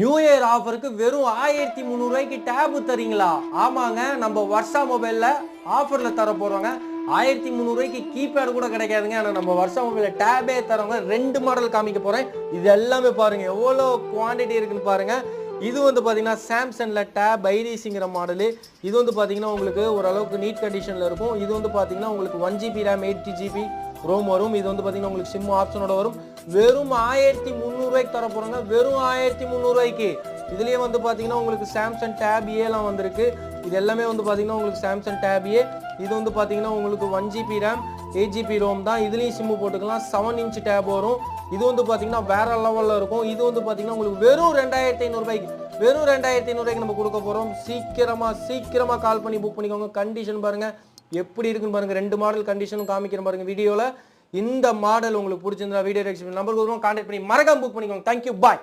New year ஆஃபருக்கு வெறும் ஆயிரத்தி முந்நூறுவாய்க்கு tab தரீங்களா? ஆமாங்க நம்ம வர்ஷா மொபைலில் ஆஃபரில் தர போகிறோங்க ஆயிரத்தி முந்நூறுவாய்க்கு கீபேடு கூட கிடைக்காதுங்க. ஆனால் நம்ம வர்ஷா மொபைலில் டேபே தரவங்க ரெண்டு மாடல் காமிக்க போகிறேன் இது எல்லாமே பாருங்கள் எவ்வளோ குவாண்டிட்டி இருக்குன்னு பாருங்கள் இது வந்து பார்த்தீங்கன்னா சாம்சங்கில் டேப் ஐரிஸுங்கிற மாடலு இது வந்து பார்த்தீங்கன்னா உங்களுக்கு ஓரளவுக்கு நீட் கண்டிஷனில் இருக்கும். இது வந்து பார்த்தீங்கன்னா உங்களுக்கு one GB RAM eighty GB ROM வரும். இது வந்து பார்த்தீங்கன்னா உங்களுக்கு சிம் ஆப்ஷனோட வரும். வெறும் ஆயிரத்தி முந்நூறுவாய்க்கு தர போகிறாங்க வெறும் ஆயிரத்தி முந்நூறுவாய்க்கு. இதுலேயே வந்து பார்த்தீங்கன்னா உங்களுக்கு சாம்சங் டேப் ஏலாம் வந்திருக்கு. இது எல்லாமே வந்து பார்த்தீங்கன்னா உங்களுக்கு சாம்சங் டேப் ஏ இது வந்து பார்த்தீங்கன்னா உங்களுக்கு one GB RAM eight GB ROM தான். இதுலேயும் சிம்மு போட்டுக்கலாம். செவன் இன்ச் டேப் வரும். இது வந்து பார்த்தீங்கன்னா வேற லெவலில் இருக்கும். இது வந்து பார்த்தீங்கன்னா உங்களுக்கு வெறும் ரெண்டாயிரத்தி ஐநூறுரூபாய்க்கு வெறும் ரெண்டாயிரத்தி ஐநூறுரூவாய்க்கு நம்ம கொடுக்க போகிறோம் சீக்கிரமாக சீக்கிரமாக கால் பண்ணி புக் பண்ணிக்கோங்க. கண்டிஷன் பாருங்கள் எப்படி இருக்குன்னு பாருங்கள் ரெண்டு மாடல் கண்டிஷனும் காமிக்கிறேன் பாருங்கள் வீடியோவில் இந்த மாடல் உங்களுக்கு பிடிச்சிருந்தா வீடியோ நம்பர் கொடுக்குறோம் கான்டாக்ட் பண்ணி மறக்காம புக் பண்ணிக்கோங்க. Thank you bye